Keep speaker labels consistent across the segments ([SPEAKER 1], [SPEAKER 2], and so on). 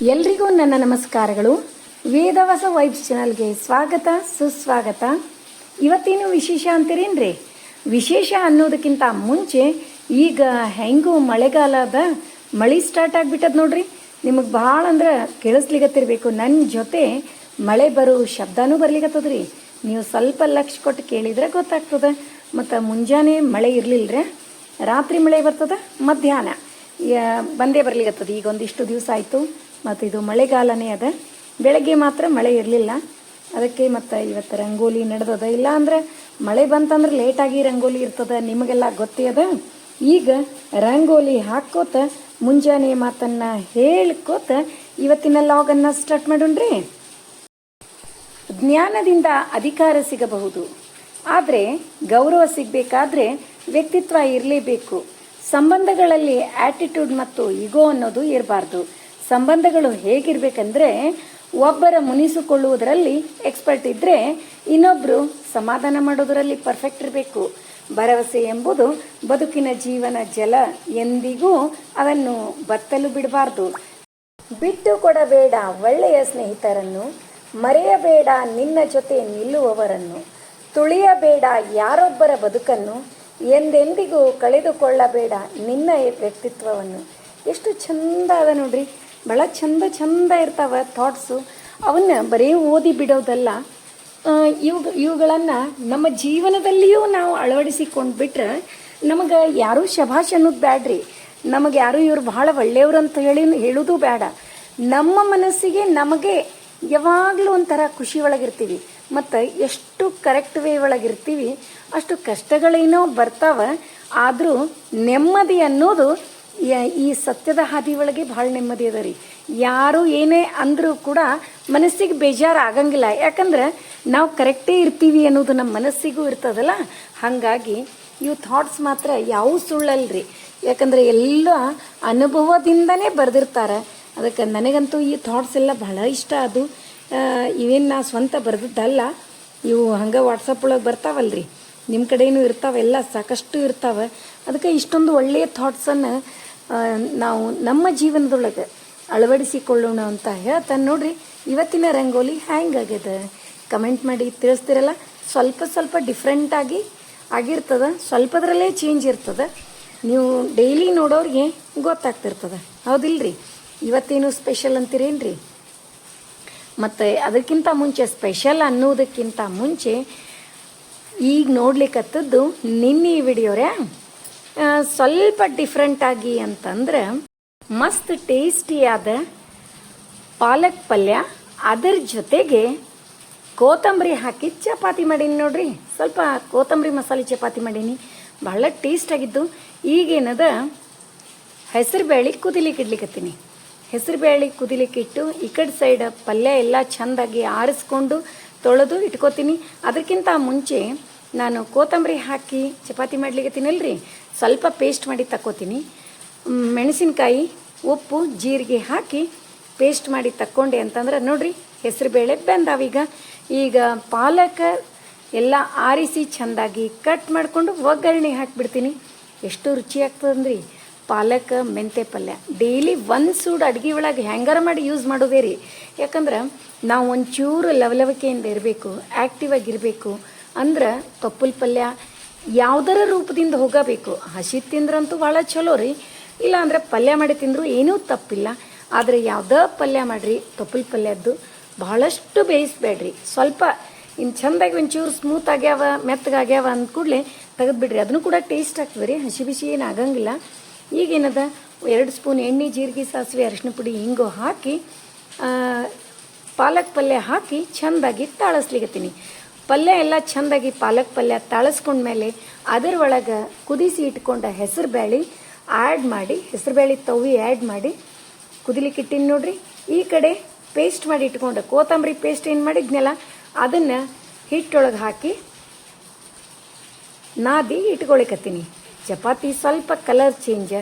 [SPEAKER 1] ಎಲ್ರಿಗೂ ನನ್ನ ನಮಸ್ಕಾರಗಳು. ವೇದವಾಸ ವೈಬ್ಸ್ ಚಾನಲ್ಗೆ ಸ್ವಾಗತ, ಸುಸ್ವಾಗತ. ಇವತ್ತೇನು ವಿಶೇಷ ಅಂತೀರೇನ್ರಿ? ವಿಶೇಷ ಅನ್ನೋದಕ್ಕಿಂತ ಮುಂಚೆ ಈಗ ಹೆಂಗೂ ಮಳೆಗಾಲದ ಮಳೆ ಸ್ಟಾರ್ಟ್ ಆಗಿಬಿಟ್ಟದ ನೋಡ್ರಿ. ನಿಮಗೆ ಭಾಳ ಅಂದ್ರೆ ಕೇಳಿಸ್ಲಿಗತ್ತಿರ್ಬೇಕು ನನ್ನ ಜೊತೆ ಮಳೆ ಬರೋ ಶಬ್ದನೂ ಬರ್ಲಿಕತ್ತದ್ರಿ. ನೀವು ಸ್ವಲ್ಪ ಲಕ್ಷ ಕೊಟ್ಟು ಕೇಳಿದ್ರೆ ಗೊತ್ತಾಗ್ತದೆ. ಮತ್ತು ಮುಂಜಾನೆ ಮಳೆ ಇರಲಿಲ್ಲರೆ ರಾತ್ರಿ ಮಳೆ ಬರ್ತದೆ, ಮಧ್ಯಾಹ್ನ. ಬಂದೇ ಬರ್ಲಿಕತ್ತದ. ಈಗ ಒಂದಿಷ್ಟು ದಿವಸ ಆಯಿತು. ಮತ್ತು ಇದು ಮಳೆಗಾಲನೇ ಅದ. ಬೆಳಗ್ಗೆ ಮಾತ್ರ ಮಳೆ ಇರಲಿಲ್ಲ. ಅದಕ್ಕೆ ಮತ್ತು ಇವತ್ತು ರಂಗೋಲಿ ನಡೆದದ. ಇಲ್ಲ ಅಂದ್ರೆ ಮಳೆ ಬಂತಂದ್ರೆ ಲೇಟಾಗಿ ರಂಗೋಲಿ ಇರ್ತದ, ನಿಮಗೆಲ್ಲ ಗೊತ್ತೇ ಅದ? ಈಗ ರಂಗೋಲಿ ಹಾಕೋತ ಮುಂಜಾನೆ ಮಾತನ್ನು ಹೇಳ್ಕೋತ ಇವತ್ತಿನ ಲಾಗನ್ನು ಸ್ಟಾರ್ಟ್ ಮಾಡೋಣ್ರಿ? ಜ್ಞಾನದಿಂದ ಅಧಿಕಾರ ಸಿಗಬಹುದು. ಆದರೆ ಗೌರವ ಸಿಗಬೇಕಾದ್ರೆ ವ್ಯಕ್ತಿತ್ವ ಇರಲೇಬೇಕು. ಸಂಬಂಧಗಳಲ್ಲಿ ಆಟಿಟ್ಯೂಡ್ ಮತ್ತು ಇಗೋ ಅನ್ನೋದು ಇರಬಾರ್ದು. ಸಂಬಂಧಗಳು ಹೇಗಿರ್ಬೇಕಂದ್ರೆ ಒಬ್ಬರ ಮುನಿಸಿಕೊಳ್ಳುವುದರಲ್ಲಿ ಎಕ್ಸ್ಪರ್ಟ್ ಇದ್ರೆ ಇನ್ನೊಬ್ರು ಸಮಾಧಾನ ಮಾಡೋದರಲ್ಲಿ ಪರ್ಫೆಕ್ಟ್ ಇರಬೇಕು. ಭರವಸೆ ಎಂಬುದು ಬದುಕಿನ ಜೀವನ ಜಲ ಎಂದಿಗೂ ಅದನ್ನು ಬತ್ತಲು ಬಿಡಬಾರ್ದು. ಬಿಟ್ಟು ಕೊಡಬೇಡ ಒಳ್ಳೆಯ ಸ್ನೇಹಿತರನ್ನು, ಮರೆಯಬೇಡ ನಿನ್ನ ಜೊತೆ ನಿಲ್ಲುವವರನ್ನು, ತುಳಿಯಬೇಡ ಯಾರೊಬ್ಬರ ಬದುಕನ್ನು, ಎಂದೆಂದಿಗೂ ಕಳೆದುಕೊಳ್ಳಬೇಡ ನಿನ್ನ ವ್ಯಕ್ತಿತ್ವವನ್ನು. ಎಷ್ಟು ಚಂದ ಅದ ನೋಡ್ರಿ. ಭಾಳ ಚಂದ ಚಂದ ಇರ್ತಾವೆ ಥಾಟ್ಸು ಅವನ್ನ ಬರೀ ಓದಿ ಬಿಡೋದಲ್ಲ. ಇವು, ಇವುಗಳನ್ನು ನಮ್ಮ ಜೀವನದಲ್ಲಿಯೂ ನಾವು ಅಳವಡಿಸಿಕೊಂಡು ಬಿಟ್ರೆ ನಮಗೆ ಯಾರೂ ಶಭಾಷ್ ಅನ್ನೋದು ಬ್ಯಾಡ್ರಿ. ನಮಗೆ ಯಾರು ಇವ್ರು ಬಹಳ ಒಳ್ಳೆಯವರು ಅಂತ ಹೇಳಿ, ಹೇಳೋದು ಬೇಡ ನಮ್ಮ ಮನಸ್ಸಿಗೆ ನಮಗೆ ಯಾವಾಗಲೂ ಒಂಥರ ಖುಷಿ ಒಳಗಿರ್ತೀವಿ. ಮತ್ತು ಎಷ್ಟು ಕರೆಕ್ಟ್ ವೇ ಒಳಗಿರ್ತೀವಿ, ಅಷ್ಟು ಕಷ್ಟಗಳೇನೋ ಬರ್ತಾವ. ಆದರೂ ನೆಮ್ಮದಿ ಅನ್ನೋದು ಈ ಸತ್ಯದ ಹಾದಿ ಒಳಗೆ ಭಾಳ ನೆಮ್ಮದಿ ಅದ ರೀ. ಯಾರು ಏನೇ ಅಂದರೂ ಕೂಡ ಮನಸ್ಸಿಗೆ ಬೇಜಾರು ಆಗಂಗಿಲ್ಲ. ಯಾಕಂದ್ರೆ ನಾವು ಕರೆಕ್ಟೇ ಇರ್ತೀವಿ ಅನ್ನೋದು ನಮ್ಮ ಮನಸ್ಸಿಗೂ ಇರ್ತದಲ್ಲ? ಹಾಗಾಗಿ ಇವು ಥಾಟ್ಸ್ ಮಾತ್ರ ಯಾವ ಸುಳ್ಳಲ್ರಿ. ಯಾಕಂದ್ರೆ ಎಲ್ಲ ಅನುಭವದಿಂದನೇ ಬರೆದಿರ್ತಾರೆ. ಅದಕ್ಕೆ ನನಗಂತೂ ಈ ಥಾಟ್ಸ್ ಎಲ್ಲ ಬಹಳ ಇಷ್ಟ ಅದು. ಇವೇನು ನಾ ಸ್ವಂತ ಬರೆದಿದ್ದಲ್ಲ, ಇವು ಹಂಗೆ ವಾಟ್ಸಪ್ ಒಳಗೆ ಬರ್ತಾವಲ್ರಿ. ನಿಮ್ಮ ಕಡೆನೂ ಇರ್ತಾವೆಲ್ಲ ಸಾಕಷ್ಟು ಇರ್ತಾವೆ. ಅದಕ್ಕೆ ಇಷ್ಟೊಂದು ಒಳ್ಳೆಯ ಥಾಟ್ಸನ್ನು ನಾವು ನಮ್ಮ ಜೀವನದೊಳಗೆ ಅಳವಡಿಸಿಕೊಳ್ಳೋಣ ಅಂತ ಹೇಳ್ತಾನೆ ನೋಡ್ರಿ. ಇವತ್ತಿನ ರಂಗೋಲಿ ಹ್ಯಾಂಗಾಗ್ಯದ ಕಮೆಂಟ್ ಮಾಡಿ ತಿಳಿಸ್ತಿರಲ್ಲ? ಸ್ವಲ್ಪ ಸ್ವಲ್ಪ ಡಿಫ್ರೆಂಟಾಗಿ ಆಗಿರ್ತದ. ಸ್ವಲ್ಪದ್ರಲ್ಲೇ ಚೇಂಜ್ ಇರ್ತದ. ನೀವು ಡೈಲಿ ನೋಡೋರಿಗೆ ಗೊತ್ತಾಗ್ತಿರ್ತದ. ಹೌದಿಲ್ರಿ? ಇವತ್ತೇನು ಸ್ಪೆಷಲ್ ಅಂತೀರೇನ್ರಿ? ಮತ್ತು ಅದಕ್ಕಿಂತ ಮುಂಚೆ ಸ್ಪೆಷಲ್ ಅನ್ನೋದಕ್ಕಿಂತ ಮುಂಚೆ ಈಗ ನೋಡ್ಲಿಕ್ಕತ್ತದ್ದು ನಿನ್ನೆ ವಿಡಿಯೋರೇ ಆ, ಸ್ವಲ್ಪ ಡಿಫ್ರೆಂಟಾಗಿ ಅಂತಂದ್ರೆ ಮಸ್ತ್ ಟೇಸ್ಟಿಯಾದ ಪಾಲಕ್ ಪಲ್ಯ. ಅದರ ಜೊತೆಗೆ ಕೋತಂಬರಿ ಹಾಕಿ ಚಪಾತಿ ಮಾಡೀನಿ ನೋಡ್ರಿ. ಸ್ವಲ್ಪ ಕೋತಂಬರಿ ಮಸಾಲೆ ಚಪಾತಿ ಮಾಡೀನಿ. ಭಾಳ ಟೇಸ್ಟ್ ಆಗಿದ್ದು. ಈಗೇನದ? ಹೆಸರು ಬೇಳೆ ಕುದಿಲಿಕ್ಕೆ ಇಡ್ಲಿಕ್ಕತ್ತೀನಿ ಹೆಸರು ಬೇಳೆ ಕುದಿಲಿಕ್ಕೆ ಇಟ್ಟು ಈ ಕಡೆ ಸೈಡ್ ಪಲ್ಯ ಎಲ್ಲ ಚೆಂದಾಗಿ ಆರಿಸ್ಕೊಂಡು ತೊಳೆದು ಇಟ್ಕೋತೀನಿ. ಅದಕ್ಕಿಂತ ಮುಂಚೆ ನಾನು ಕೋತಂಬರಿ ಹಾಕಿ ಚಪಾತಿ ಮಾಡ್ಲಿಕ್ಕತ್ತೀನಲ್ರಿ ಸ್ವಲ್ಪ ಪೇಸ್ಟ್ ಮಾಡಿ ತಕ್ಕೋತೀನಿ. ಮೆಣಸಿನಕಾಯಿ, ಉಪ್ಪು, ಜೀರಿಗೆ ಹಾಕಿ ಪೇಸ್ಟ್ ಮಾಡಿ ತಕ್ಕೊಂಡೆ ಅಂತಂದ್ರೆ ನೋಡ್ರಿ ಹೆಸರುಬೇಳೆ ಬೆಂದಾವೀಗ. ಈಗ ಪಾಲಕ ಎಲ್ಲ ಆರಿಸಿ ಚೆಂದಾಗಿ ಕಟ್ ಮಾಡಿಕೊಂಡು ಒಗ್ಗರಣೆ ಹಾಕಿಬಿಡ್ತೀನಿ. ಎಷ್ಟು ರುಚಿ ಆಗ್ತದಂದ್ರಿ ಪಾಲಕ್ ಮೆಂತೆ ಪಲ್ಯ. ಡೈಲಿ ಒಂದು ಸೂಡು ಅಡುಗೆ ಒಳಗೆ ಹ್ಯಾಂಗಾರ ಮಾಡಿ ಯೂಸ್ ಮಾಡೋದೇ ರೀ. ಯಾಕಂದ್ರೆ ನಾವು ಒಂಚೂರು ಲವಲವಿಕೆಯಿಂದ ಇರಬೇಕು ಆ್ಯಕ್ಟಿವ್ ಆಗಿರಬೇಕು ಅಂದ್ರೆ ತೊಪ್ಪಲ್ ಪಲ್ಯ ಯಾವುದರ ರೂಪದಿಂದ ಹೋಗಬೇಕು? ಹಸಿ ತಿಂದ್ರಂತೂ ಭಾಳ ಚಲೋ ರೀ. ಇಲ್ಲ ಅಂದ್ರೆ ಪಲ್ಯ ಮಾಡಿ ತಿಂದರೂ ಏನೂ ತಪ್ಪಿಲ್ಲ. ಆದರೆ ಯಾವುದೇ ಪಲ್ಯ ಮಾಡಿರಿ ತೊಪ್ಪಲ್ ಪಲ್ಯದ್ದು ಬಹಳಷ್ಟು ಬೇಯಿಸ್ಬೇಡ್ರಿ. ಸ್ವಲ್ಪ ಇನ್ನು ಚಂದಾಗಿ ಒಂಚೂರು ಸ್ಮೂತ್ ಆಗ್ಯಾವ ಮೆತ್ತಗಾಗ್ಯಾವ ಅಂದ ಕೂಡಲೇ ತೆಗೆದ್ಬಿಡ್ರಿ ಅದನ್ನು ಕೂಡ ಟೇಸ್ಟ್ ಆಗ್ತದೆ ರೀ. ಹಸಿ ಬಿಸಿ ಏನು ಆಗಂಗಿಲ್ಲ. ಈಗೇನದ ಎರಡು ಸ್ಪೂನ್ ಎಣ್ಣೆ, ಜೀರಿಗೆ, ಸಾಸಿವೆ ಅರಿಶಿನ ಪುಡಿ ಹಿಂಗು ಹಾಕಿ ಪಾಲಕ್ ಪಲ್ಯ ಹಾಕಿ ಚಂದಾಗಿ ತಾಳಸ್ಲಿಕತ್ತೀನಿ. ಪಲ್ಯ ಎಲ್ಲ ಚಂದಾಗಿ ಪಾಲಕ್ ಪಲ್ಯ ತಾಳಸ್ಕೊಂಡ್ಮೇಲೆ ಅದರ ಒಳಗೆ ಕುದಿಸಿ ಇಟ್ಕೊಂಡ ಹೆಸರು ಬ್ಯಾಳಿ ಆ್ಯಡ್ ಮಾಡಿ, ಹೆಸರು ಬೇಳೆ ತವಿ ಆ್ಯಡ್ ಮಾಡಿ, ಕುದಿಲಿಕ್ಕೆ ಇಟ್ಟಿನಿ ನೋಡ್ರಿ. ಈ ಕಡೆ ಪೇಸ್ಟ್ ಮಾಡಿ ಇಟ್ಕೊಂಡು ಕೋತಂಬರಿ ಪೇಸ್ಟ್ ಏನು ಮಾಡಿದ್ನಲ್ಲ, ಅದನ್ನು ಹಿಟ್ಟೊಳಗೆ ಹಾಕಿ ನಾದಿ ಇಟ್ಕೊಳಿಕತ್ತೀನಿ. ಚಪಾತಿ ಸ್ವಲ್ಪ ಕಲರ್ ಚೇಂಜ್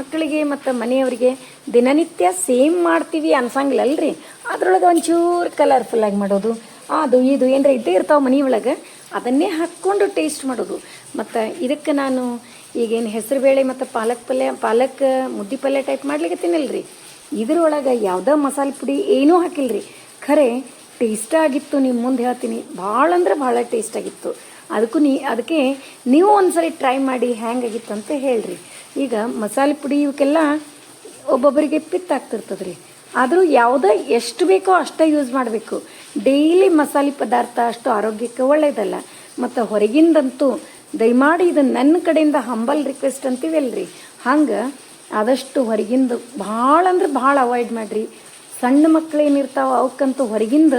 [SPEAKER 1] ಮಕ್ಕಳಿಗೆ ಮತ್ತು ಮನೆಯವರಿಗೆ ದಿನನಿತ್ಯ ಸೇಮ್ ಮಾಡ್ತೀವಿ ಅನ್ಸಂಗಿಲ್ಲಲ್ರಿ ಅದರೊಳಗೆ ಒಂಚೂರು ಕಲರ್ಫುಲ್ಲಾಗಿ ಮಾಡೋದು. ಅದು, ಇದು ಏನರ ಇದ್ದೇ ಇರ್ತಾವೆ ಒಳಗೆ, ಅದನ್ನೇ ಹಾಕ್ಕೊಂಡು ಟೇಸ್ಟ್ ಮಾಡೋದು. ಮತ್ತು ಇದಕ್ಕೆ ನಾನು ಈಗೇನು ಹೆಸರುಬೇಳೆ ಮತ್ತು ಪಾಲಕ್ ಪಲ್ಯ, ಪಾಲಕ್ ಮುದ್ದೆ ಪಲ್ಯ ಟೈಪ್ ಮಾಡ್ಲಿಕತ್ತೀನಲ್ರಿ ಇದ್ರೊಳಗೆ ಯಾವುದೋ ಮಸಾಲೆ ಪುಡಿ ಏನೂ ಹಾಕಿಲ್ಲ ರೀ ಖರೆ ಟೇಸ್ಟ್ ಆಗಿತ್ತು ನಿಮ್ಮ ಮುಂದೆ ಹೇಳ್ತೀನಿ. ಭಾಳ ಅಂದ್ರೆ ಭಾಳ ಟೇಸ್ಟ್ ಆಗಿತ್ತು. ಅದಕ್ಕೂ ನೀ, ಅದಕ್ಕೆ ನೀವು ಒಂದ್ಸರಿ ಟ್ರೈ ಮಾಡಿ ಹ್ಯಾಂಗಾಗಿತ್ತು ಅಂತ ಹೇಳ್ರಿ. ಈಗ ಮಸಾಲೆ ಪುಡಿ ಇವಕ್ಕೆಲ್ಲ ಒಬ್ಬೊಬ್ಬರಿಗೆ ಪಿತ್ತಾಗ್ತಿರ್ತದ್ರಿ. ರೀ ಆದರೂ ಯಾವುದೇ ಎಷ್ಟು ಬೇಕೋ ಅಷ್ಟೇ ಯೂಸ್ ಮಾಡಬೇಕು. ಡೈಲಿ ಮಸಾಲೆ ಪದಾರ್ಥ ಅಷ್ಟು ಆರೋಗ್ಯಕ್ಕೆ ಒಳ್ಳೆಯದಲ್ಲ ಮತ್ತು ಹೊರಗಿಂದಂತೂ ದಯಮಾಡಿ ಇದು ನನ್ನ ಕಡೆಯಿಂದ ಹಂಬಲ್ ರಿಕ್ವೆಸ್ಟ್ ಅಂತೀವಲ್ರಿ. ಹಂಗೆ ಆದಷ್ಟು ಹೊರಗಿಂದ ಭಾಳ ಅಂದ್ರೆ ಭಾಳ ಅವಾಯ್ಡ್ ಮಾಡಿರಿ. ಸಣ್ಣ ಮಕ್ಳು ಏನಿರ್ತಾವ ಅವಕ್ಕಂತೂ ಹೊರಗಿಂದ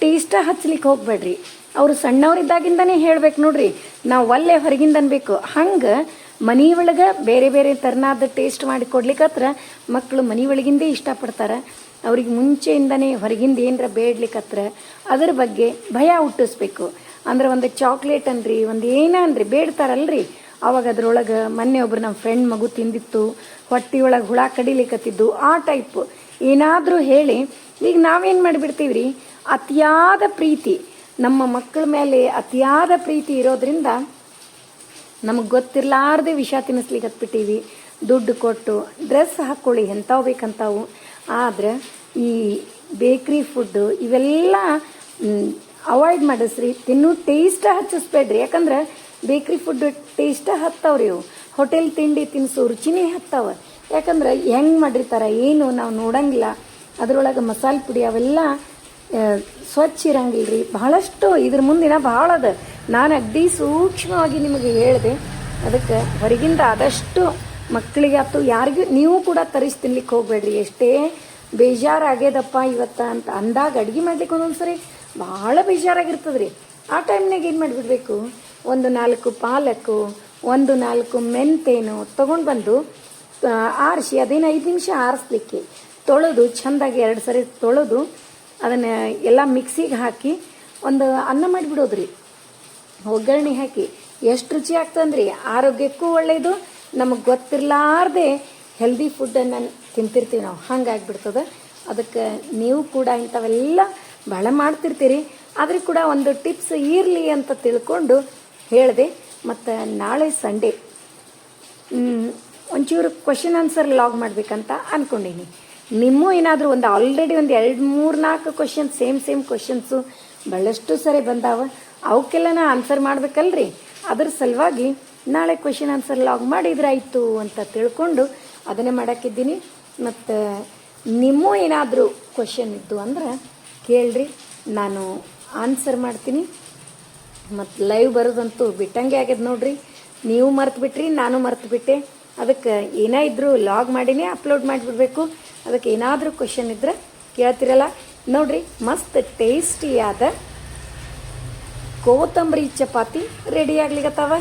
[SPEAKER 1] ಟೇಸ್ಟ ಹಚ್ಲಿಕ್ಕೆ ಹೋಗ್ಬೇಡ್ರಿ. ಅವರು ಸಣ್ಣವರಿದ್ದಾಗಿಂದನೇ ಹೇಳ್ಬೇಕು ನೋಡ್ರಿ. ನಾವು ಒಲ್ಲೆ ಹೊರಗಿಂದ ಅನ್ಬೇಕು. ಹಂಗೆ ಮನೆ ಒಳಗೆ ಬೇರೆ ಬೇರೆ ಥರನಾದ ಟೇಸ್ಟ್ ಮಾಡಿ ಕೊಡ್ಲಿಕ್ಕೆ ಹತ್ರ ಮಕ್ಕಳು ಮನೆ ಒಳಗಿಂದೇ ಇಷ್ಟಪಡ್ತಾರೆ. ಅವ್ರಿಗೆ ಮುಂಚೆಯಿಂದನೇ ಹೊರಗಿಂದ ಏನರ ಬೇಡ್ಲಿಕ್ಕತ್ರ ಅದ್ರ ಬಗ್ಗೆ ಭಯ ಹುಟ್ಟಿಸ್ಬೇಕು. ಅಂದ್ರೆ ಒಂದು ಚಾಕ್ಲೇಟ್ ಅನ್ರಿ, ಒಂದು ಏನ ಅನ್ರಿ, ಬೇಡ್ತಾರಲ್ರಿ. ಅವಾಗ ಅದ್ರೊಳಗೆ ಮೊನ್ನೆ ಒಬ್ರು ನಮ್ಮ ಫ್ರೆಂಡ್ ಮಗು ತಿಂದಿತ್ತು ಹೊಟ್ಟೆಯೊಳಗೆ ಹುಳ ಕಡಿಲಿಕತ್ತಿದ್ದು ಆ ಟೈಪ್ ಏನಾದರೂ ಹೇಳಿ, ಈಗ ನಾವೇನು ಮಾಡಿಬಿಡ್ತೀವಿ ರೀ ಅತಿಯಾದ ಪ್ರೀತಿ, ನಮ್ಮ ಮಕ್ಕಳ ಮೇಲೆ ಅತಿಯಾದ ಪ್ರೀತಿ ಇರೋದ್ರಿಂದ ನಮಗೆ ಗೊತ್ತಿರಲಾರ್ದೆ ವಿಷ ತಿನ್ನಿಸ್ಲಿಕ್ಕೆ ಹತ್ಬಿಟ್ಟಿವಿ. ದುಡ್ಡು ಕೊಟ್ಟು, ಡ್ರೆಸ್ ಹಾಕ್ಕೊಳ್ಳಿ ಎಂಥವು ಬೇಕಂತಾವು ಆದ್ರೆ ಈ ಬೇಕ್ರಿ ಫುಡ್ಡು ಇವೆಲ್ಲ ಅವಾಯ್ಡ್ ಮಾಡಿಸ್ರಿ. ತಿನ್ನು ಟೇಸ್ಟ ಹಚ್ಚಿಸ್ಬೇಡ್ರಿ. ಯಾಕಂದ್ರೆ ಬೇಕ್ರಿ ಫುಡ್ ಟೇಸ್ಟ ಹತ್ತವ್ರಿ ಇವು. ಹೋಟೆಲ್ ತಿಂಡಿ ತಿನ್ಸು ರುಚಿನೇ ಹತ್ತವ. ಯಾಕಂದ್ರೆ ಹೆಂಗೆ ಮಾಡಿರ್ತಾರ, ಏನು ನಾವು ನೋಡಂಗಿಲ್ಲ. ಅದರೊಳಗೆ ಮಸಾಲೆ ಪುಡಿ ಅವೆಲ್ಲ ಸ್ವಚ್ಛ ಇರಂಗಿಲ್ರಿ. ಬಹಳಷ್ಟು ಇದ್ರ ಮುಂದಿನ ಭಾಳ ಅದ. ನಾನು ಅಗ್ದಿ ಸೂಕ್ಷ್ಮವಾಗಿ ನಿಮಗೆ ಹೇಳಿದೆ. ಅದಕ್ಕೆ ಹೊರಗಿಂದ ಆದಷ್ಟು ಮಕ್ಕಳಿಗೆ ಆಯ್ತು ಯಾರಿಗೂ ನೀವು ಕೂಡ ತರಿಸಿ ತಿನ್ಲಿಕ್ಕೆ ಹೋಗಬೇಡ್ರಿ. ಎಷ್ಟೇ ಬೇಜಾರಾಗ್ಯದಪ್ಪ ಇವತ್ತ ಅಂತ ಅಂದಾಗ ಅಡುಗೆ ಮಾಡ್ಲಿಕ್ಕೆ ಒಂದೊಂದ್ಸರಿ ಭಾಳ ಬೇಜಾರಾಗಿರ್ತದ್ರಿ. ಆ ಟೈಮ್ನಾಗ ಏನು ಮಾಡಿಬಿಡ್ಬೇಕು? ಒಂದು ನಾಲ್ಕು ಪಾಲಕ್ಕು ಒಂದು ನಾಲ್ಕು ಮೆಂತೇನು ತೊಗೊಂಡು ಬಂದು ಆರಿಸಿ, ಅದೇನು ಐದು ನಿಮಿಷ ಆರಿಸ್ಲಿಕ್ಕೆ. ತೊಳೆದು, ಚೆಂದಾಗಿ ಎರಡು ಸರಿ ತೊಳೆದು, ಅದನ್ನು ಎಲ್ಲ ಮಿಕ್ಸಿಗೆ ಹಾಕಿ ಒಂದು ಅನ್ನ ಮಾಡಿಬಿಡೋದ್ರಿ. ಒಗ್ಗರಣೆ ಹಾಕಿ. ಎಷ್ಟು ರುಚಿ ಆಗ್ತಂದ್ರಿ ಆರೋಗ್ಯಕ್ಕೂ ಒಳ್ಳೆಯದು ನಮಗೆ ಗೊತ್ತಿರಲಾರ್ದೆ ಹೆಲ್ದಿ ಫುಡ್ಡನ್ನು ತಿಂತಿರ್ತೀವಿ ನಾವು. ಹಂಗಾಗ್ಬಿಡ್ತದೆ. ಅದಕ್ಕೆ ನೀವು ಕೂಡ ಇಂಥವೆಲ್ಲ ಭಾಳ ಮಾಡ್ತಿರ್ತೀರಿ. ಆದರೆ ಕೂಡ ಒಂದು ಟಿಪ್ಸ್ ಇರಲಿ ಅಂತ ತಿಳ್ಕೊಂಡು ಹೇಳಿದೆ. ಮತ್ತು ನಾಳೆ ಸಂಡೇ ಒಂಚೂರು ಕ್ವಶನ್ ಆನ್ಸರ್ ಲಾಗ್ ಮಾಡಬೇಕಂತ ಅನ್ಕೊಂಡೀನಿ. ನಿಮ್ಮ ಏನಾದರೂ ಒಂದು ಆಲ್ರೆಡಿ ಒಂದು ಎರಡು, ಮೂರು, ನಾಲ್ಕು ಕ್ವಶನ್ ಸೇಮ್ ಸೇಮ್ ಕ್ವಶನ್ಸು ಭಾಳಷ್ಟು ಸರಿ ಬಂದಾವ. ಅವಕ್ಕೆಲ್ಲ ನಾ ಆನ್ಸರ್ ಮಾಡ್ಬೇಕಲ್ರಿ. ಅದ್ರ ಸಲುವಾಗಿ ನಾಳೆ ಕ್ವಶನ್ ಆನ್ಸರ್ ಲಾಗ್ ಮಾಡಿದ್ರಾಯ್ತು ಅಂತ ತಿಳ್ಕೊಂಡು ಅದನ್ನೇ ಮಾಡಾಕಿದ್ದೀನಿ ಮತ್ತು ನಿಮ್ಮ ಏನಾದರೂ ಕ್ವಶನ್ ಇದ್ದು ಅಂದ್ರೆ ಕೇಳ್ರಿ, ನಾನು ಆನ್ಸರ್ ಮಾಡ್ತೀನಿ. ಮತ್ತು ಲೈವ್ ಬರೋದಂತೂ ಬಿಟ್ಟಂಗೆ ಆಗ್ಯದ ನೋಡ್ರಿ. ನೀವು ಮರ್ತು ಬಿಟ್ರಿ, ನಾನು ಮರ್ತು ಬಿಟ್ಟೆ. ಅದಕ್ಕೆ ಏನೇ ಇದ್ದರೂ ಲಾಗ್ ಮಾಡಿನೇ ಅಪ್ಲೋಡ್ ಮಾಡಿಬಿಡ್ಬೇಕು. ಅದಕ್ಕೆ ಏನಾದರೂ ಕ್ವಶನ್ ಇದ್ರೆ ಕೇಳ್ತಿರಲ್ಲ. ನೋಡ್ರಿ, ಮಸ್ತ್ ಟೇಸ್ಟಿಯಾದ ಕೋತಂಬರಿ ಚಪಾತಿ ರೆಡಿ ಆಗ್ಲಿಕತ್ತಾವ.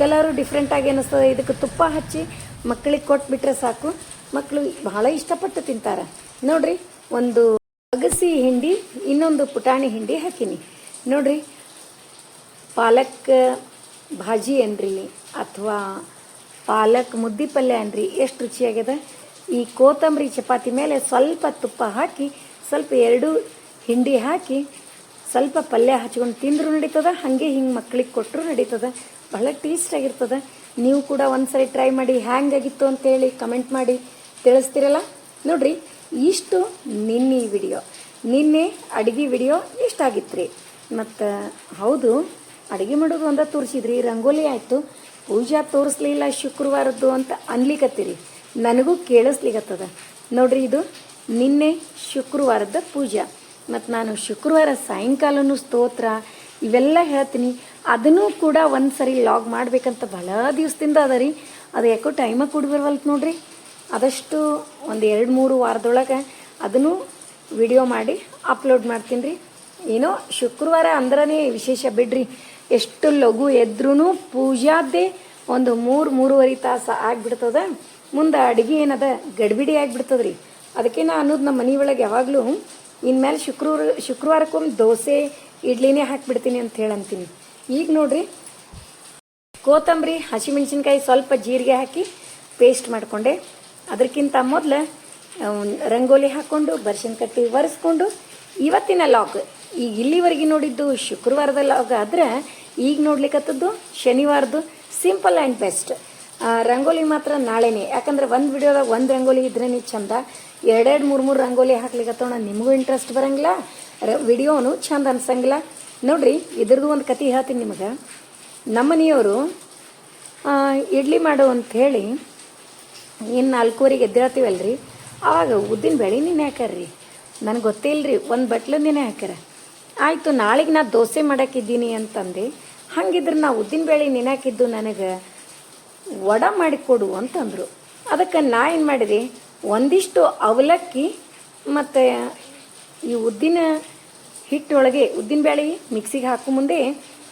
[SPEAKER 1] ಕಲರು ಡಿಫ್ರೆಂಟಾಗಿ ಅನ್ನಿಸ್ತದೆ. ಇದಕ್ಕೆ ತುಪ್ಪ ಹಚ್ಚಿ ಮಕ್ಕಳಿಗೆ ಕೊಟ್ಬಿಟ್ರೆ ಸಾಕು. ಮಕ್ಕಳು ಬಹಳ ಇಷ್ಟಪಟ್ಟು ತಿಂತಾರೆ. ನೋಡ್ರಿ, ಒಂದು ಅಗಸಿ ಹಿಂಡಿ, ಇನ್ನೊಂದು ಪುಟಾಣಿ ಹಿಂಡಿ ಹಾಕೀನಿ. ನೋಡ್ರಿ, ಪಾಲಕ್ ಭಾಜಿ ಅನ್ರಿ, ಅಥವಾ ಪಾಲಕ್ ಮುದ್ದಿ ಪಲ್ಯ ಅನ್ರಿ, ಎಷ್ಟು ರುಚಿಯಾಗ್ಯದ? ಈ ಕೋತಂಬರಿ ಚಪಾತಿ ಮೇಲೆ ಸ್ವಲ್ಪ ತುಪ್ಪ ಹಾಕಿ, ಸ್ವಲ್ಪ ಎರಡು ಹಿಂಡಿ ಹಾಕಿ, ಸ್ವಲ್ಪ ಪಲ್ಯ ಹಚ್ಕೊಂಡು ತಿಂದರೂ ನಡೀತದ, ಹಾಗೆ ಹಿಂಗೆ ಮಕ್ಕಳಿಗೆ ಕೊಟ್ಟರು ನಡೀತದ. ಬಹಳ ಟೇಸ್ಟ್ ಆಗಿರ್ತದೆ. ನೀವು ಕೂಡ ಒಂದ್ಸರಿ ಟ್ರೈ ಮಾಡಿ ಹ್ಯಾಂಗಾಗಿತ್ತು ಅಂತೇಳಿ ಕಮೆಂಟ್ ಮಾಡಿ ತಿಳಿಸ್ತಿರಲ್ಲ? ನೋಡ್ರಿ, ಇಷ್ಟು ನಿನ್ನೆ ವಿಡಿಯೋ ನಿನ್ನೆ ಅಡುಗೆ ವಿಡಿಯೋ ಇಷ್ಟ ರೀ ಮತ್ತು, ಹೌದು, ಅಡುಗೆ ಮಾಡೋದು ಒಂದ ತೋರಿಸಿದ್ರಿ, ರಂಗೋಲಿ ಆಯಿತು. ಪೂಜಾ ತೋರಿಸ್ಲಿಲ್ಲ ಶುಕ್ರವಾರದ್ದು ಅಂತ ಅನ್ಲಿಕತ್ತೀರಿ. ನನಗೂ ಕೇಳಿಸ್ಲಿಕತ್ತದ. ನೋಡ್ರಿ ಇದು, ನಿನ್ನೆ ಶುಕ್ರವಾರದ ಪೂಜಾ. ಮತ್ತು ನಾನು ಶುಕ್ರವಾರ ಸಾಯಂಕಾಲನೂ ಸ್ತೋತ್ರ, ಇವೆಲ್ಲ ಹೇಳ್ತೀನಿ. ಅದನ್ನೂ ಕೂಡ ಒಂದು ಸರಿ ಲಾಗ್ ಮಾಡಬೇಕಂತ ಭಾಳ ದಿವಸದಿಂದ ಅದ ರೀ. ಅದು ಯಾಕೋ ಟೈಮ ಕೂಡಿ ಬರವಲ್ತು ನೋಡ್ರಿ. ಆದಷ್ಟು ಒಂದು ಎರಡು ಮೂರು ವಾರದೊಳಗೆ ಅದನ್ನು ವಿಡಿಯೋ ಮಾಡಿ ಅಪ್ಲೋಡ್ ಮಾಡ್ತೀನಿ ರೀ. ಏನೋ ಶುಕ್ರವಾರ ಅಂದ್ರನೇ ವಿಶೇಷ ಬಿಡ್ರಿ. ಎಷ್ಟು ಲಘು ಎದ್ರೂ ಪೂಜಾದ್ದೇ ಒಂದು ಮೂರು, ಮೂರುವರೆ ತಾಸು ಆಗಿಬಿಡ್ತದೆ. ಮುಂದೆ ಅಡುಗೆ ಏನದ ಗಡ್ಬಿಡಿ ರೀ. ಅದಕ್ಕೆ ನಾ ಅನ್ನೋದು ನಮ್ಮ ಮನೆಯೊಳಗೆ ಯಾವಾಗಲೂ ಇನ್ಮೇಲೆ ಶುಕ್ರವಾರ, ಶುಕ್ರವಾರಕ್ಕೊಮ್ಮೆ ದೋಸೆ, ಇಡ್ಲಿನೇ ಹಾಕಿಬಿಡ್ತೀನಿ ಅಂತ ಹೇಳಂತೀನಿ. ಈಗ ನೋಡ್ರಿ. ಕೋತಂಬರಿ ಹಸಿಮೆಣಸಿನ್ಕಾಯಿ ಸ್ವಲ್ಪ ಜೀರಿಗೆ ಹಾಕಿ ಪೇಸ್ಟ್ ಮಾಡಿಕೊಂಡೆ. ಅದಕ್ಕಿಂತ ಮೊದಲು ರಂಗೋಲಿ ಹಾಕ್ಕೊಂಡು ಬರ್ಶಿನ ಕಟ್ಟಿ ಒರೆಸ್ಕೊಂಡು, ಇವತ್ತಿನ ಲಾಗ್ ಈಗ ಇಲ್ಲಿವರೆಗೆ ನೋಡಿದ್ದು ಶುಕ್ರವಾರದ ಲಾಗ್ ಆದ್ರೆ ಈಗ ನೋಡ್ಲಿಕ್ಕತ್ತದ್ದು ಶನಿವಾರದ್ದು ಸಿಂಪಲ್ ಆ್ಯಂಡ್ ಬೆಸ್ಟ್ ರಂಗೋಲಿ ಮಾತ್ರ ನಾಳೆನೇ. ಯಾಕಂದ್ರೆ ಒಂದು ವಿಡಿಯೋದಾಗ ಒಂದು ರಂಗೋಲಿ ಇದ್ರೇ ಚಂದ. ಎರಡೆರಡು ಮೂರು ಮೂರು ರಂಗೋಲಿ ಹಾಕ್ಲಿಕ್ಕತ್ತೋಣ ನಿಮಗೂ ಇಂಟ್ರೆಸ್ಟ್ ಬರಂಗಿಲ್ಲ, ರ, ವಿಡಿಯೋನು ಚಂದ ಅನ್ಸಂಗಿಲ್ಲ. ನೋಡ್ರಿ, ಇದ್ರದ್ದು ಒಂದು ಕತೆ ಹೇಳ್ತೀನಿ ನಿಮಗೆ. ನಮ್ಮನೆಯವರು ಇಡ್ಲಿ ಮಾಡು ಅಂತ ಹೇಳಿ ಇನ್ನು ನಾಲ್ಕೂವರೆಗೆ ರೀ ಆವಾಗ ಉದ್ದಿನ ಬೇಳೆ ನೀನು ರೀ ನನಗೆ ಗೊತ್ತೇ ರೀ ಒಂದು ಬಟ್ಲು ನೀನೇ ಹಾಕ್ಯಾರ ಆಯಿತು, ನಾಳೆಗೆ ನಾ ದೋಸೆ ಮಾಡೋಕ್ಕಿದ್ದೀನಿ ಅಂತಂದು. ಹಾಗಿದ್ರೆ ನಾ ಉದ್ದಿನ ಬೇಳೆ ನೀನು ಹಾಕಿದ್ದು ನನಗೆ ವಡ ಮಾಡಿಕೊಡು ಅಂತಂದರು. ಅದಕ್ಕೆ ನಾ ಏನು ಮಾಡಿದೆ? ಒಂದಿಷ್ಟು ಅವಲಕ್ಕಿ ಮತ್ತು ಈ ಉದ್ದಿನ ಹಿಟ್ಟೊಳಗೆ ಉದ್ದಿನ ಬೇಳೆ ಮಿಕ್ಸಿಗೆ ಹಾಕೋ ಮುಂದೆ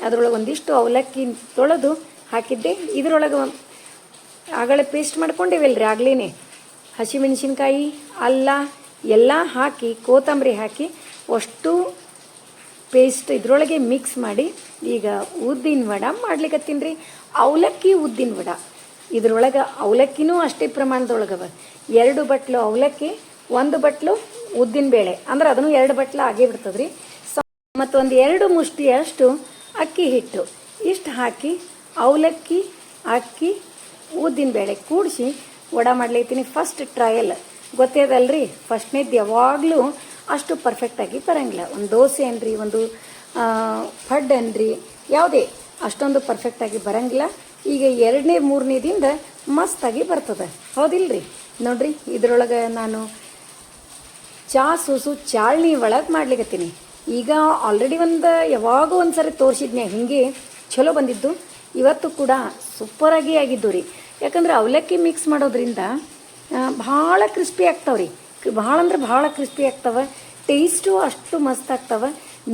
[SPEAKER 1] ಅದರೊಳಗೆ ಒಂದಿಷ್ಟು ಅವಲಕ್ಕಿ ತೊಳೆದು ಹಾಕಿದ್ದೆ. ಇದರೊಳಗೆ ಆಗಲೇ ಪೇಸ್ಟ್ ಮಾಡ್ಕೊಂಡಿವಲ್ರಿ ಆಗ್ಲೇ ಹಸಿಮೆಣಸಿನ್ಕಾಯಿ, ಅಲ್ಲ, ಎಲ್ಲ ಹಾಕಿ, ಕೊತ್ತಂಬರಿ ಹಾಕಿ ಅಷ್ಟು ಪೇಸ್ಟ್ ಇದರೊಳಗೆ ಮಿಕ್ಸ್ ಮಾಡಿ ಈಗ ಉದ್ದಿನ ವಡ ಮಾಡ್ಲಿಕ್ಕತ್ತೀನಿ ರೀ. ಅವಲಕ್ಕಿ ಉದ್ದಿನ ವಡ. ಇದರೊಳಗೆ ಅವಲಕ್ಕಿನೂ ಅಷ್ಟೇ ಪ್ರಮಾಣದೊಳಗವ. ಎರಡು ಬಟ್ಲು ಅವಲಕ್ಕಿ, ಒಂದು ಬಟ್ಲು ಉದ್ದಿನ ಬೇಳೆ. ಅಂದ್ರೆ ಅದನ್ನು ಎರಡು ಬಟ್ಲ ಆಗೇ ಬಿಡ್ತದ್ರಿ. ಮತ್ತು ಒಂದು ಎರಡು ಮುಷ್ಟಿಯಷ್ಟು ಅಕ್ಕಿ ಹಿಟ್ಟು. ಇಷ್ಟು ಹಾಕಿ ಅವಲಕ್ಕಿ, ಅಕ್ಕಿ, ಉದ್ದಿನ ಬೇಳೆ ಕೂಡಿಸಿ ವಡ ಮಾಡ್ಲೈತೀನಿ ಫಸ್ಟ್ ಟ್ರಯಲ್ ಗೊತ್ತೇದಲ್ರಿ ಫಸ್ಟ್ನೇದು ಯಾವಾಗಲೂ ಅಷ್ಟು ಪರ್ಫೆಕ್ಟಾಗಿ ಬರಂಗಿಲ್ಲ. ಒಂದು ದೋಸೆ ಅನ್ರಿ, ಒಂದು ಫಡ್ ಅನ್ರಿ, ಯಾವುದೇ ಅಷ್ಟೊಂದು ಪರ್ಫೆಕ್ಟಾಗಿ ಬರಂಗಿಲ್ಲ. ಈಗ ಎರಡನೇ ಮೂರನೇದಿಂದ ಮಸ್ತಾಗಿ ಬರ್ತದೆ. ಹೌದಿಲ್ರಿ? ನೋಡ್ರಿ, ಇದ್ರೊಳಗೆ ನಾನು ಚಾ ಸೂಸು ಚಾಳ್ನಿ ಒಳಗೆ ಮಾಡ್ಲಿಕ್ಕತ್ತೀನಿ ಈಗ ಆಲ್ರೆಡಿ ಒಂದು ಯಾವಾಗೋ ಒಂದು ಸರಿ ತೋರಿಸಿದ್ನೆ, ಹಿಂಗೆ ಚಲೋ ಬಂದಿದ್ದು. ಇವತ್ತು ಕೂಡ ಸೂಪರಾಗಿ ಆಗಿದ್ದು ರೀ. ಯಾಕಂದ್ರೆ ಅವಲಕ್ಕಿ ಮಿಕ್ಸ್ ಮಾಡೋದ್ರಿಂದ ಭಾಳ ಕ್ರಿಸ್ಪಿ ಆಗ್ತಾವ್ರಿ ಭಾಳ ಅಂದ್ರೆ ಭಾಳ ಕ್ರಿಸ್ಪಿ ಆಗ್ತಾವ ಟೇಸ್ಟು ಅಷ್ಟು ಮಸ್ತ್ ಆಗ್ತಾವ.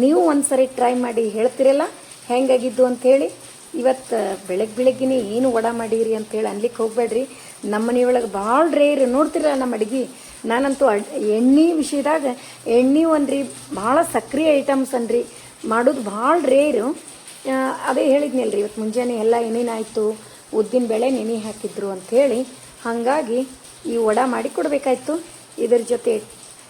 [SPEAKER 1] ನೀವು ಒಂದು ಸರಿ ಟ್ರೈ ಮಾಡಿ ಹೇಳ್ತಿರಲ್ಲ, ಹೆಂಗಾಗಿದ್ದು ಅಂಥೇಳಿ ಇವತ್ತು ಬೆಳಗ್ಗೆ ಬೆಳಗ್ಗೆನೇ ಏನು ವಡ ಮಾಡೀರಿ ಅಂತೇಳಿ ಅನ್ಲಿಕ್ಕೆ ಹೋಗ್ಬೇಡ್ರಿ. ನಮ್ಮ ಮನೆಯೊಳಗೆ ಭಾಳ ರೇರ್ ನೋಡ್ತಿರಲ್ಲ ನಮ್ಮ ಅಡ್ಗೆ. ನಾನಂತೂ ಅಡ್ ಎಣ್ಣೆ ವಿಷಯದಾಗ ಎಣ್ಣೆ ಒಂದ್ರಿ, ಭಾಳ ಸಕ್ರಿಯ ಐಟಮ್ಸ್ ಅನ್ರಿ. ಮಾಡೋದು ಭಾಳ ರೇರು ಅದೇ ಅದೇ ಹೇಳಿದ್ನಲ್ರಿ ಇವತ್ತು ಮುಂಜಾನೆ ಎಲ್ಲ ಏನೇನಾಯಿತು ಉದ್ದಿನ ಬೇಳೆ ನೆನೆ ಹಾಕಿದ್ರು ಅಂಥೇಳಿ. ಹಾಗಾಗಿ ಈ ವಡ ಮಾಡಿ ಕೊಡಬೇಕಾಯ್ತು. ಇದ್ರ ಜೊತೆ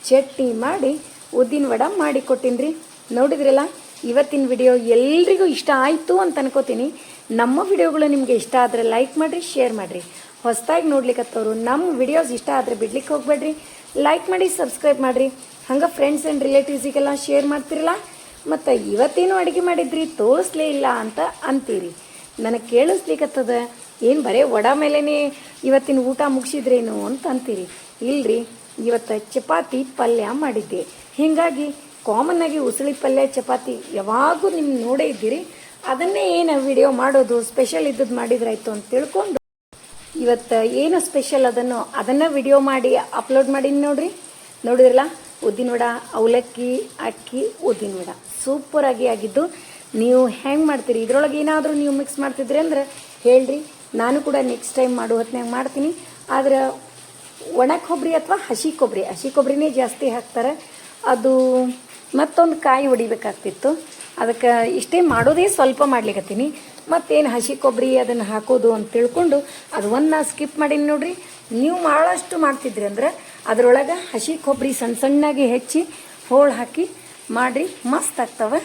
[SPEAKER 1] ಚಟ್ನಿ ಮಾಡಿ, ಉದ್ದಿನ ವಡ ಮಾಡಿ ಕೊಟ್ಟಿನ್ರಿ. ನೋಡಿದ್ರಲ್ಲ, ಇವತ್ತಿನ ವಿಡಿಯೋ ಎಲ್ರಿಗೂ ಇಷ್ಟ ಆಯಿತು ಅಂತ ಅನ್ಕೋತೀನಿ. ನಮ್ಮ ವಿಡಿಯೋಗಳು ನಿಮಗೆ ಇಷ್ಟ ಆದರೆ ಲೈಕ್ ಮಾಡಿರಿ ಶೇರ್ ಮಾಡಿರಿ. ಹೊಸದಾಗಿ ನೋಡ್ಲಿಕ್ಕತ್ತವ್ರು ನಮ್ಮ ವಿಡಿಯೋಸ್ ಇಷ್ಟ ಆದರೆ ಬಿಡ್ಲಿಕ್ಕೆ ಹೋಗ್ಬೇಡ್ರಿ. ಲೈಕ್ ಮಾಡಿ ಸಬ್ಸ್ಕ್ರೈಬ್ ಮಾಡಿರಿ. ಹಂಗೆ ಫ್ರೆಂಡ್ಸ್ ಆ್ಯಂಡ್ ರಿಲೇಟಿವ್ಸಿಗೆಲ್ಲ ಶೇರ್ ಮಾಡ್ತಿರಲ್ಲ? ಮತ್ತು ಇವತ್ತೇನು ಅಡುಗೆ ಮಾಡಿದ್ರಿ, ತೋರಿಸ್ಲೇ ಇಲ್ಲ ಅಂತ ಅಂತೀರಿ. ನನಗೆ ಕೇಳಿಸ್ಲಿಕ್ಕತ್ತದ ಏನು ಬರೇ ವಡ ಮೇಲೇ ಇವತ್ತಿನ ಊಟ ಮುಗಿಸಿದ್ರೇನು ಅಂತ ಅಂತೀರಿ. ಇಲ್ರಿ, ಇವತ್ತು ಚಪಾತಿ ಪಲ್ಯ ಮಾಡಿದ್ದೆ. ಹೀಗಾಗಿ ಕಾಮನ್ ಆಗಿ ಉಸಳಿ ಪಲ್ಯ, ಚಪಾತಿ ಯಾವಾಗೂ ನಿಮ್ಮ ನೋಡೇ ಇದ್ದೀರಿ. ಅದನ್ನೇ ಏನು ವಿಡಿಯೋ ಮಾಡೋದು ಸ್ಪೆಷಲ್ ಇದ್ದದ್ದು ಮಾಡಿದ್ರಾಯ್ತು ಅಂತ ತಿಳ್ಕೊಂಡು ಇವತ್ತು ಏನು ಸ್ಪೆಷಲ್ ಅದನ್ನು ಅದನ್ನು ವಿಡಿಯೋ ಮಾಡಿ ಅಪ್ಲೋಡ್ ಮಾಡೀನಿ ನೋಡ್ರಿ. ನೋಡಿದ್ರಲ್ಲ? ಉದ್ದಿನ ವಡ ಅವಲಕ್ಕಿ, ಅಕ್ಕಿ ಉದ್ದಿನ ವಡ ಸೂಪರಾಗಿ ಆಗಿದ್ದು ನೀವು ಹೆಂಗೆ ಮಾಡ್ತೀರಿ. ಇದ್ರೊಳಗೆ ಏನಾದರೂ ನೀವು ಮಿಕ್ಸ್ ಮಾಡ್ತಿದ್ರಿ ಅಂದ್ರೆ ಹೇಳ್ರಿ. ನಾನು ಕೂಡ ನೆಕ್ಸ್ಟ್ ಟೈಮ್ ಮಾಡೋ ಹೊತ್ತಿನಾಗ ಮಾಡ್ತೀನಿ. ಆದ್ರೆ ಒಣ ಕೊಬ್ಬರಿ ಅಥವಾ ಹಸಿ ಕೊಬ್ಬರಿ ಹಸಿ ಕೊಬ್ಬರಿನೇ ಜಾಸ್ತಿ ಹಾಕ್ತಾರೆ. ಅದು ಮತ್ತೊಂದು ಕಾಯಿ ಹೊಡಿಬೇಕಾಗ್ತಿತ್ತು. ಅದಕ್ಕೆ ಇಷ್ಟೇ ಮಾಡೋದೇ ಸ್ವಲ್ಪ ಮಾಡ್ಲಿಕತ್ತೀನಿ. ಮತ್ತೇನು ಹಸಿ ಕೊಬ್ಬರಿ ಅದನ್ನು ಹಾಕೋದು ಅಂತ ತಿಳ್ಕೊಂಡು ಅದು ಒಂದು ನಾ ಸ್ಕಿಪ್ ಮಾಡೀನಿ ನೋಡ್ರಿ. ನೀವು ಭಾಳಷ್ಟು ಮಾಡ್ತಿದ್ರಿ ಅಂದ್ರೆ ಅದರೊಳಗೆ ಹಸಿ ಕೊಬ್ಬರಿ ಸಣ್ಣ ಸಣ್ಣಗೆ ಹೆಚ್ಚಿ ಹೋಳು ಹಾಕಿ ಮಾಡಿರಿ. ಮಸ್ತ್ ಆಗ್ತವೆ.